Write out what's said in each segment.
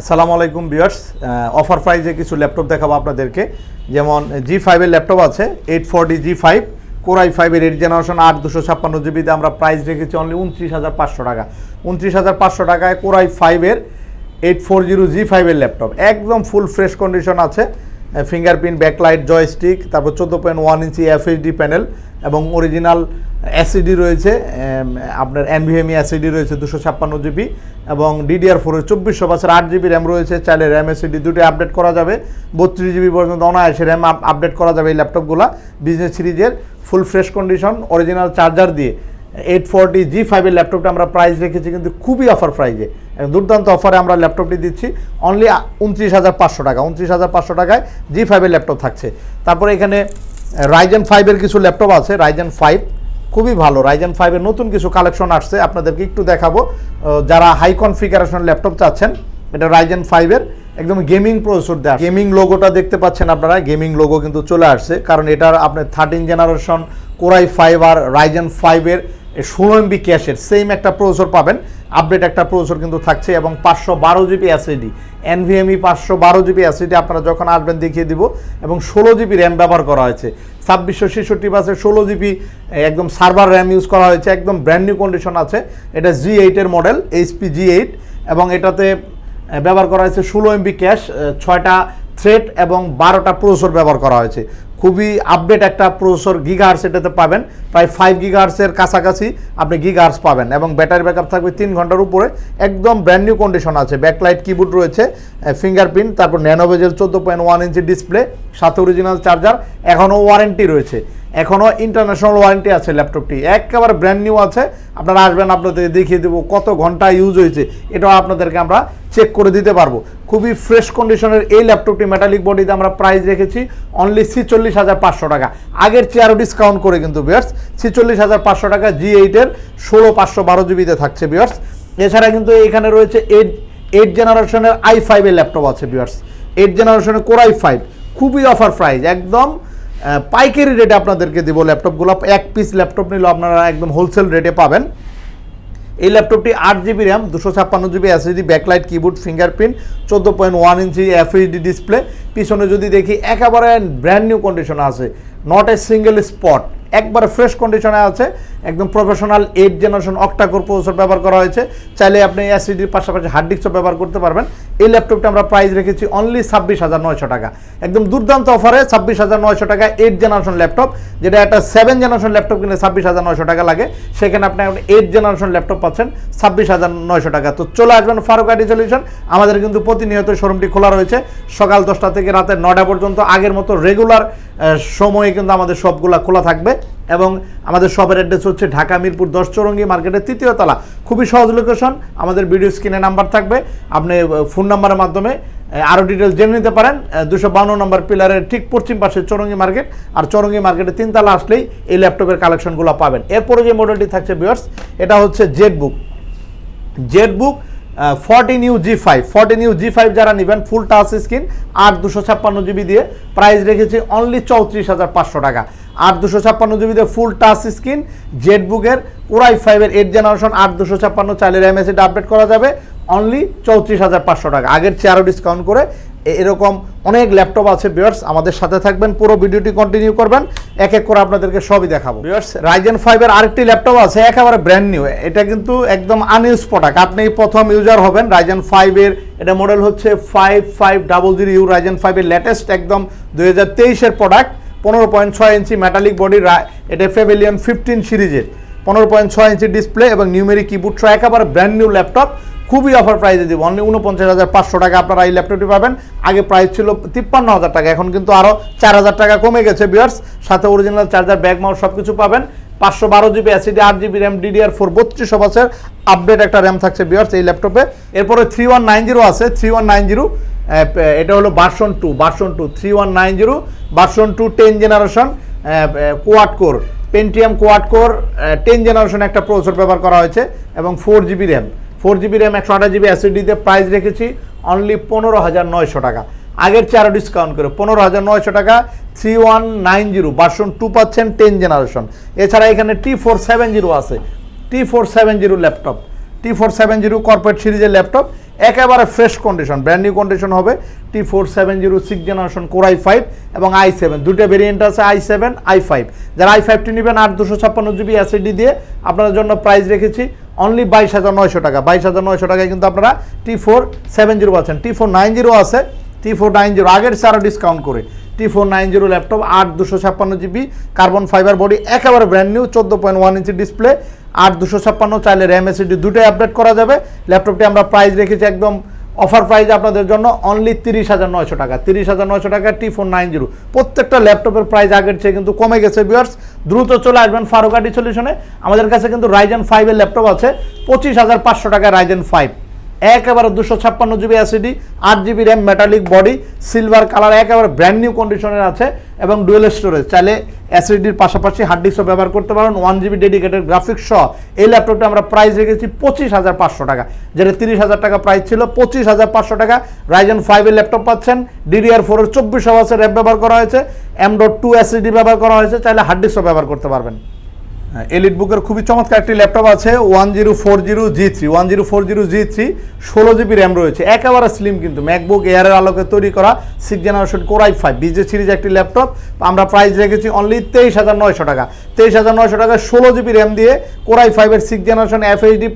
আসসালামু আলাইকুম বিয়ার্স অফার প্রাইজে কিছু ল্যাপটপ দেখাবো আপনাদেরকে। যেমন জি ফাইভের ল্যাপটপ আছে eight forty G five core i ফাইভের এইট জেনারেশন আট দুশো ছাপ্পান্ন জিবিতে আমরা প্রাইস রেখেছি অনলি উনত্রিশ হাজার পাঁচশো টাকা। উনত্রিশ হাজার পাঁচশো টাকায় কোরাই ফাইভের এইট ফোর জিরো জি ফাইভের ল্যাপটপ একদম ফুল ফ্রেশ কন্ডিশন আছে। ফিঙ্গারপ্রিন্ট ব্যাকলাইট জয়স্টিক তারপর চোদ্দ point one inch FHD panel এবং অরিজিনাল অ্যাসিডি রয়েছে আপনার এনভিএমই অ্যাসিডি রয়েছে দুশো ছাপ্পান্ন জিবি এবং ডিডিআর ফোরের চব্বিশশো বছর আট জিবি র্যাম রয়েছে, চাইলে র্যাম এসিডি দুটো আপডেট করা যাবে। বত্রিশ জিবি পর্যন্ত অনায়াসে র্যাম আপডেট করা যাবে এই ল্যাপটপগুলো বিজনেস সিরিজের full fresh condition original charger দিয়ে। এইট ফোরটি জি ফাইভের ল্যাপটপটা আমরা প্রাইস রেখেছি কিন্তু খুবই অফার প্রাইজে দুর্দান্ত অফারে আমরা ল্যাপটপটি দিচ্ছি। অনলি উনত্রিশ হাজার পাঁচশো টাকা, উনত্রিশ হাজার পাঁচশো টাকায় জি ফাইভের ল্যাপটপ থাকছে। তারপরে এখানে রাইজেন ফাইভের কিছু ল্যাপটপ আছে রাইজেন ফাইভ খুবই ভালো। রাইজেন ফাইভের নতুন কিছু কালেকশন আসছে, আপনাদেরকে একটু দেখাবো। যারা হাই কনফিগারেশন ল্যাপটপ চাচ্ছেন, এটা রাইজেন ফাইভের একদম গেমিং প্রসেসর দেওয়া গেমিং লোগোটা দেখতে পাচ্ছেন আপনারা গেমিং লোগো কিন্তু চলে আসছে। কারণ এটার আপনার thirteen generation core i five R Ryzen ফাইভের ষোলো এমবি ক্যাশের সেম একটা প্রসেসর পাবেন। আপডেট একটা প্রসেসর কিন্তু থাকছে এবং পাঁচশো বারো জিবি এসএডি এনভিএমই পাঁচশো বারো জিবি এসএডি আপনারা যখন আসবেন দেখিয়ে দিব এবং ষোলো জিবি র্যাম ব্যবহার করা হয়েছে। ছাব্বিশশো ছেষট্টি বাসে ষোলো জিবি একদম সার্ভার র্যাম ইউজ করা হয়েছে, একদম ব্র্যান্ড নিউ কন্ডিশন আছে। এটা জি এইটের মডেল এইচপি জি এইট এবং এটাতে ব্যবহার করা হয়েছে ষোলো এমবি ক্যাশ ছয়টা থ্রেড এবং বারোটা প্রসেসর ব্যবহার করা হয়েছে। খুবই আপডেট একটা প্রসেসর গিগাহার্স এটাতে পাবেন। প্রায় ফাইভ গিগাহার্সের কাছাকাছি আপনি গিগাহার্স পাবেন এবং ব্যাটারি ব্যাকআপ থাকবে তিন ঘণ্টার উপরে। একদম ব্র্যান্ড নিউ কন্ডিশন আছে। ব্যাকলাইট কিবোর্ড রয়েছে ফিঙ্গারপ্রিন্ট তারপর ন্যানোভেজেল চোদ্দ পয়েন্ট ওয়ান ইঞ্চি ডিসপ্লে সাথে অরিজিনাল চার্জার এখনও ওয়ারেন্টি রয়েছে। এখনও ইন্টারন্যাশনাল ওয়ারেন্টি আছে ল্যাপটপটি একেবারে ব্র্যান্ড নিউ আছে। আপনারা আসবেন আপনাদের দেখিয়ে দেবো কত ঘণ্টা ইউজ হয়েছে। এটাও আপনাদেরকে আমরা চেক করে দিতে পারব। খুবই ফ্রেশ কন্ডিশনের এই ল্যাপটপটি মেটালিক বডিতে আমরা প্রাইস রেখেছি অনলি ছিচল্লিশ হাজার পাঁচশো টাকা। আগের চেয়ারও ডিসকাউন্ট করে কিন্তু বিয়ার্স ছিচল্লিশ হাজার পাঁচশো টাকা জি এইটের ষোলো পাঁচশো বারো জিবিতে থাকছে বিয়ার্স এছাড়া কিন্তু এখানে রয়েছে এইট এইট জেনারেশনের আই ফাইভের ল্যাপটপ আছে বিয়ার্স এইট জেনারেশনের কোরাই ফাইভ খুবই অফার প্রাইস একদম পাইকারি রেটে আপনাদেরকে দিব ল্যাপটপগুলো এক পিস ল্যাপটপ নিলে আপনারা একদম হোলসেল রেটে পাবেন। এই ল্যাপটপটি আট জিবি র্যাম দুশো ছাপ্পান্ন GB SSD backlight keyboard fingerprint চোদ্দ পয়েন্ট ওয়ান ইঞ্চি এফএইচডি ডিসপ্লে পিছনে যদি দেখি একেবারে ব্র্যান্ড নিউ কন্ডিশন আছে নট এ সিঙ্গেল স্পট একবারে ফ্রেশ কন্ডিশনে আছে, একদম professional eight generation octa core processor ব্যবহার করা হয়েছে। চাইলে আপনি এসএসডির পাশাপাশি হার্ড ডিস্কও ব্যবহার করতে পারবেন। এই ল্যাপটপটা আমরা প্রাইস রেখেছি অনলি ছাব্বিশ হাজার নয়শো টাকা। একদম দুর্দান্ত অফারে ছাব্বিশ হাজার নয়শো টাকা এইট জেনারেশন ল্যাপটপ যেটা একটা সেভেন জেনারেশন ল্যাপটপ কিনলে ছাব্বিশ হাজার নয়শো টাকা লাগে। সেখানে আপনি এখন এইট জেনারেশন ল্যাপটপ পাচ্ছেন, ছাব্বিশ হাজার নয়শো টাকা। তো চলে আসবেন ফারুক আইটি সলিউশন আমাদের কিন্তু প্রতিনিয়ত শোরুমটি খোলা রয়েছে। সকাল দশটা থেকে রাতের নটা পর্যন্ত আগের মতো রেগুলার সময়ে কিন্তু আমাদের সবগুলা খোলা থাকবে। এবং আমাদের শপের অ্যাড্রেস হচ্ছে ঢাকা মিরপুর দশ চৌরঙ্গি মার্কেটের তৃতীয় তলা। খুবই সহজ লোকেশন আমাদের ভিডিও স্ক্রিনে নাম্বার থাকবে। আপনি ফোন নাম্বারের মাধ্যমে আরও ডিটেলস জেনে নিতে পারেন। দুশো বান্ন নম্বর পিলারের ঠিক পশ্চিম পাশে চরঙ্গি মার্কেট আর চরঙ্গি মার্কেটে তিনতলা আসলেই এই ল্যাপটপের কালেকশনগুলো পাবেন। এরপরে যে মডেলটি থাকছে বিয়ার্স এটা হচ্ছে Z book Z book fourteen U G five fourteen U G five যারা নেবেন ফুল টাচ স্ক্রিন আট দুশো ছাপ্পান্ন জিবি দিয়ে প্রাইস রেখেছি অনলি চৌত্রিশ হাজার পাঁচশো টাকা। আট দুশো ছাপ্পান্ন জিবি দিয়ে ফুল টাচ স্ক্রিন জেটবুকের কোরাই ফাইভের এইট জেনারেশন আট দুশো ছাপ্পান্ন চালের এমএসিটা আপডেট করা যাবে অনলি চৌত্রিশ হাজার পাঁচশো টাকা। আগের চেয়ে আরও ডিসকাউন্ট করে এরকম অনেক ল্যাপটপ আছে বিয়ার্স আমাদের সাথে থাকবেন পুরো ভিডিওটি কন্টিনিউ করবেন এক এক করে আপনাদেরকে সবই দেখাবো। বিয়ার্স রাইজেন ফাইভের আরেকটি ল্যাপটপ আছে একেবারে ব্র্যান্ড নিউ এটা কিন্তু একদম আনইউজ প্রোডাক্ট আপনি প্রথম ইউজার হবেন রাইজেন ফাইভের এটা মডেল হচ্ছে five five double zero U Ryzen ফাইভের লেটেস্ট একদম দুই হাজার তেইশের প্রোডাক্ট পনেরো পয়েন্ট ছয় ইঞ্চি মেটালিক বডি এটা ফেভেলিয়ন ফিফটিন সিরিজের পনেরো পয়েন্ট ছয় ইঞ্চি ডিসপ্লে এবং নিউমেরি কিবোর্ড সহ একেবারে ব্র্যান্ড নিউ ল্যাপটপ। খুবই অফার প্রাইসে দিব। অনলি উনপঞ্চাশ হাজার পাঁচশো টাকা আপনারা এই ল্যাপটপটি পাবেন। আগে প্রাইস ছিল তিপ্পান্ন হাজার টাকা, এখন কিন্তু আরও চার হাজার টাকা কমে গেছে বিয়ার্স সাথে অরিজিনাল চার্জার ব্যাগ মাউস সব কিছু পাবেন। পাঁচশো বারো জিবি অ্যাসিডি আট জিবি র্যাম ডিডিআর ফোর বত্রিশ বছর আপডেট একটা র্যাম থাকছে বিয়ার্স এই ল্যাপটপে এরপরে থ্রি ওয়ান নাইন জিরো আছে থ্রি ওয়ান নাইন জিরো এটা হলো version two version two three one nine zero version two ten generation quad core Pentium quad core ten generation একটা প্রসেসর ব্যবহার করা হয়েছে এবং four GB RAM four GB RAM, একশো আঠাশ জিবি অ্যাসিডিতে প্রাইস রেখেছি অনলি পনেরো হাজার নয়শো টাকা। আগের চেয়ে ডিসকাউন্ট করে পনেরো হাজার নয়শো টাকা three one nine zero version two পাচ্ছেন টেন জেনারেশন এছাড়া এখানে টি ফোর সেভেন জিরো আছে। T four seven zero laptop T four seven zero corporate সিরিজের ল্যাপটপ একেবারে fresh condition brand new condition হবে। T four seven zero six generation core i five এবং I seven দুটো variant আছে I seven I five যারা I ফাইভটি নেবেন, আট দুশো ছাপ্পান্ন জিবি অ্যাসিডি দিয়ে আপনাদের জন্য প্রাইস রেখেছি। অনলি বাইশ হাজার নয়শো টাকা। বাইশ হাজার নয়শো টাকায় কিন্তু আপনারা টি ফোর সেভেন জিরো পাচ্ছেন। টি ফোর নাইন জিরো আছে। টি ফোর নাইন জিরো আগের সারা ডিসকাউন্ট করে। T four nine zero laptop আট দুশো ছাপ্পান্ন জিবি কার্বন ফাইবার বডি একেবারে ব্র্যান্ড নিউ চোদ্দ পয়েন্ট ওয়ান ইঞ্চি ডিসপ্লে আট দুশো ছাপ্পান্ন, চাইলে র্যাম এসিডি দুটোই আপডেট করা যাবে। ল্যাপটপটি আমরা প্রাইস রেখেছি একদম অফার প্রাইস আপনাদের জন্য অনলি তিরিশ হাজার নয়শো টাকা। তিরিশ হাজার নয়শো টাকা টি ফোর নাইন জিরো প্রত্যেকটা ল্যাপটপের প্রাইস আগের চেয়ে কিন্তু কমে গেছে বিয়ার্স দ্রুত চলে আসবেন ফারুকাটি সলিউশনে আমাদের কাছে কিন্তু রাইজেন ফাইভের ল্যাপটপ আছে। পঁচিশ হাজার পাঁচশো টাকা রাইজেন ফাইভ একেবারে দুশো ছাপ্পান্ন জিবি অ্যাসিডি আট GB RAM metallic body silver colour একেবারে ব্র্যান্ড নিউ কন্ডিশনের আছে এবং ডুয়েল স্টোরেজ চাইলে অ্যাসিডির পাশাপাশি হার্ড ডিস্কও ব্যবহার করতে পারেন। ওয়ান জিবি ডেডিকেটেড গ্রাফিক্স সহ এই ল্যাপটপটা আমরা প্রাইস রেখেছি পঁচিশ হাজার পাঁচশো টাকা। যেটা তিরিশ হাজার টাকা প্রাইস ছিল, পঁচিশ হাজার পাঁচশো টাকা। রাইজেন ফাইভের ল্যাপটপ পাচ্ছেন। ডিডিআর ফোরের চব্বিশ আছে র্যাম ব্যবহার করা হয়েছে। এম ডট টু অ্যাসিডি ব্যবহার করা হয়েছে। চাইলে হার্ড ডিস্কও ব্যবহার করতে পারবেন। এলিট বুকের খুবই চমৎকার একটি ল্যাপটপ আছে one zero four zero G three one zero four zero G three ষোলো জিবি র্যাম রয়েছে, একেবারে স্লিম কিন্তু ম্যাকবুক এয়ারের আলোকে তৈরি করা six generation core i five BJ series একটি ল্যাপটপ, আমরা প্রাইস রেখেছি অনলি তেইশ হাজার নয়শো টাকা, তেইশ হাজার নয়শো টাকা ষোলো জিবি র্যাম দিয়ে কোরাই ফাইভের সিক্স জেনারেশন এফ এইচডি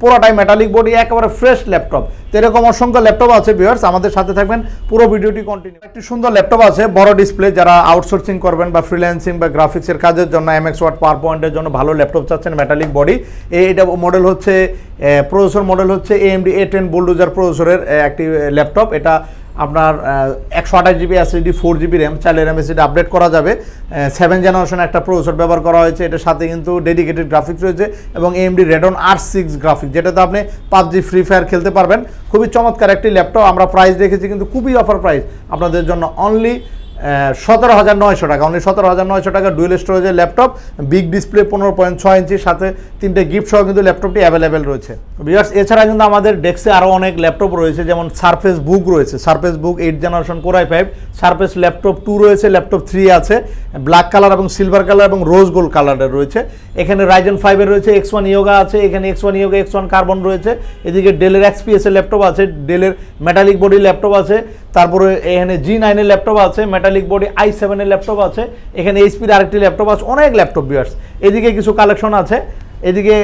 পুরোটাই মেটালিক বডি একেবারে ফ্রেশ ল্যাপটপ। তো এরকম অসংখ্য ল্যাপটপ আছে ভিউয়ার্স আমাদের সাথে থাকবেন, পুরো ভিডিওটি কন্টিনিউ একটি সুন্দর ল্যাপটপ আছে, বড় ডিসপ্লে যারা আউটসোর্সিং করবেন বা ফ্রিল্যান্সিং বা গ্রাফিক্সের কাজের জন্য এম এক্স ওয়াট পাওয়ার পয়েন্টের জন্য ভালো ল্যাপটপ চাচ্ছেন মেটালিক বডি এটা মডেল হচ্ছে প্রসেসর মডেল হচ্ছে এএমডি এ টেন বোল্ডোজার প্রসেসরের একটি ল্যাপটপ। এটা আপনার একশো আঠাশ GB SSD four GB RAM চাইলে র্যাম এসএসডি আপডেট করা যাবে। সেভেন জেনারেশন একটা প্রসেসর ব্যবহার করা হয়েছে। এটার সাথে কিন্তু ডেডিকেটেড গ্রাফিক্স রয়েছে এবং AMD Radeon R six graphics যেটাতে আপনি পাবজি ফ্রি ফায়ার খেলতে পারবেন। খুবই চমৎকার একটি ল্যাপটপ। আমরা প্রাইস রেখেছি কিন্তু খুবই অফার প্রাইস আপনাদের জন্য অনলি সতেরো হাজার নয়শো টাকা। অনলি সতেরো হাজার নয়শো টাকা ডুয়েল স্টোরেজের ল্যাপটপ বিগ ডিসপ্লে পনেরো পয়েন্ট ছয় ইঞ্চির সাথে তিনটে গিফট সহ কিন্তু ল্যাপটপটি অ্যাভেলেবেল রয়েছে। বিয়ার্স এছাড়া কিন্তু আমাদের ডেস্কে আরও অনেক ল্যাপটপ রয়েছে, যেমন সারফেস বুক রয়েছে। Surface Book eight generation core i five Surface laptop two রয়েছে ল্যাপটপ থ্রি আছে। ব্ল্যাক কালার এবং সিলভার কালার এবং রোজ গোল্ড কালারের রয়েছে। এখানে রাইজেন ফাইভের রয়েছে এক্স ওয়ান ইয়োগা আছে, এখানে X one Yoga X one Carbon রয়েছে। এদিকে ডেলের এক্সপিএসের ল্যাপটপ আছে ডেলের মেটালিক বডি ল্যাপটপ আছে। তারপরে এখানে জি নাইনের ল্যাপটপ আছে মেটালিক বডি আই সেভেনের ল্যাপটপ আছে, এখানে এইচপির আরেকটি ল্যাপটপ আছে, অনেক ল্যাপটপ বিয়ার্স এদিকে কিছু কালেকশন আছে। এদিকে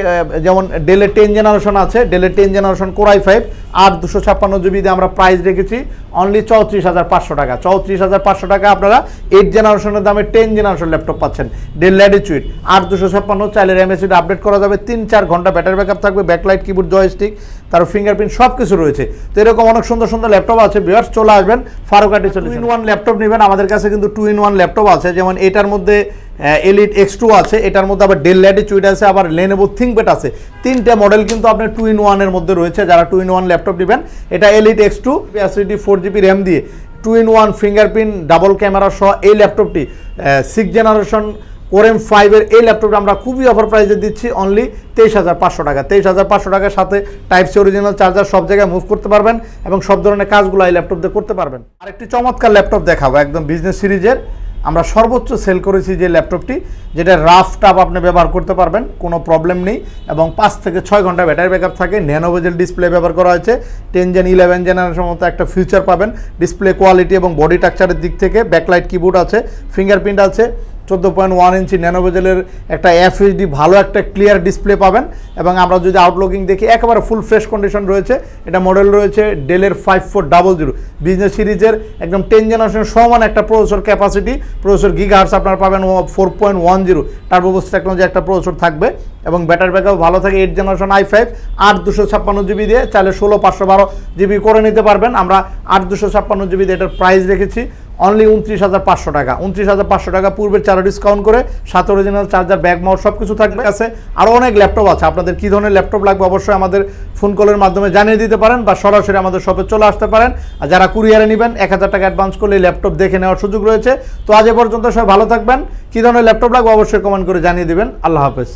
যেমন ডেলের টেন জেনারেশন আছে ডেলের ten generation core i five আর দুশো ছাপ্পান্ন জিবিতে আমরা প্রাইস রেখেছি অনলি চৌত্রিশ হাজার পাঁচশো টাকা। চৌত্রিশ হাজার পাঁচশো টাকা আপনারা এইট জেনারেশনের দামে টেন জেনারেশন ল্যাপটপ পাচ্ছেন ডেল ল্যাডিচুইট আর দুশো ছাপ্পান্ন চাইলে র্যামেসিড আপডেট করা যাবে তিন চার ঘণ্টা ব্যাটারি ব্যাকআপ থাকবে ব্যাকলাইট কিবোর্ড জয়স্টিক তার ফিঙ্গারপ্রিন্ট সব কিছু রয়েছে। তো এরকম অনেক সুন্দর সুন্দর ল্যাপটপ আছে বিয়ার্স চলে আসবেন ফারুকাটি চলে ইন ওয়ান ল্যাপটপ নেবেন আমাদের কাছে কিন্তু টু ইন ওয়ান ল্যাপটপ আছে যেমন এটার মধ্যে এলিট এক্স টু আছে, এটার মধ্যে আবার ডেল ল্যাটিচুইড আছে, আবার লেনেবো থিঙ্কপ্যাড আছে। তিনটে মডেল কিন্তু আপনার টু ইন ওয়ানের মধ্যে রয়েছে, যারা টু ইন ওয়ান ল্যাপটপ নেবেন। এটা এলিট এক্স টু অ্যাসিডি ফোর জিবি র্যাম দিয়ে। Two in one fingerprint double camera সহ এই ল্যাপটপটি সিক্স জেনারেশন কোরেম ফাইভের এই ল্যাপটপটা আমরা খুবই অফার প্রাইসে দিচ্ছি অনলি তেইশ হাজার পাঁচশো টাকা। তেইশ হাজার পাঁচশো টাকার সাথে টাইপ সি অরিজিনাল চার্জার সব জায়গায় মুভ করতে পারবেন এবং সব ধরনের কাজগুলো এই ল্যাপটপ দিয়ে করতে পারবেন। আরেকটি চমৎকার ল্যাপটপ দেখাবো, একদম বিজনেস সিরিজের আমরা সর্বোচ্চ সেল করেছি যে ল্যাপটপটি, যেটা রাফ টাপ আপনি ব্যবহার করতে পারবেন, কোনো প্রবলেম নেই। এবং পাঁচ থেকে ছয় ঘণ্টা ব্যাটারি ব্যাকআপ থাকে ন্যানোভেজেল ডিসপ্লে ব্যবহার করা হয়েছে। টেন জেন, ইলেভেন জেনারেশন মতো একটা ফিউচার পাবেন। ডিসপ্লে কোয়ালিটি এবং বডি টাকচারের দিক থেকে ব্যাকলাইট কিবোর্ড আছে ফিঙ্গারপ্রিন্ট আছে। চোদ্দ পয়েন্ট ওয়ান ইঞ্চি ন্যানোভেজেলের একটা এফএইচডি ভালো একটা ক্লিয়ার ডিসপ্লে পাবেন এবং আমরা যদি আউটলুকিং দেখি, একেবারে ফুল ফ্রেশ কন্ডিশন রয়েছে। এটা মডেল রয়েছে ডেলের five four double zero business সিরিজের একদম টেন জেনারেশন সমান একটা প্রসেসর ক্যাপাসিটি প্রসেসর গিগাহার্স আপনার পাবেন ফোর পয়েন্ট ওয়ান জিরো তার টার্বোবোস টেকনোলজি একটা প্রসেসর থাকবে এবং ব্যাটারি ব্যাকআপ ভালো থাকে এইট জেনারেশন আই ফাইভ আট দুশো ছাপ্পান্ন জিবি দিয়ে চাইলে ষোলো পাঁচশো বারো জিবি করে নিতে পারবেন। আমরা আট দুশো ছাপ্পান্ন জিবি দিয়ে এটার প্রাইস রেখেছি। অনলি উনত্রিশ হাজার পাঁচশো টাকা। উনত্রিশ হাজার পাঁচশো টাকা পূর্বের চারো ডিসকাউন্ট করে সাত অরিজিনাল চার্জার ব্যাগ মাউস সব কিছু থাকবে আছে। আরও অনেক ল্যাপটপ আছে। আপনাদের কী ধরনের ল্যাপটপ লাগবে অবশ্যই আমাদের ফোন কলের মাধ্যমে জানিয়ে দিতে পারেন বা সরাসরি আমাদের শপে চলে আসতে পারেন। আর যারা কুরিয়ারে নেবেন এক হাজার টাকা অ্যাডভান্স করলে ল্যাপটপ দেখে নেওয়ার সুযোগ রয়েছে। তো আজ এ পর্যন্ত সবাই ভালো থাকবেন। কী ধরনের ল্যাপটপ লাগবে অবশ্যই কমেন্ট করে জানিয়ে দেবেন। আল্লাহ হাফেজ।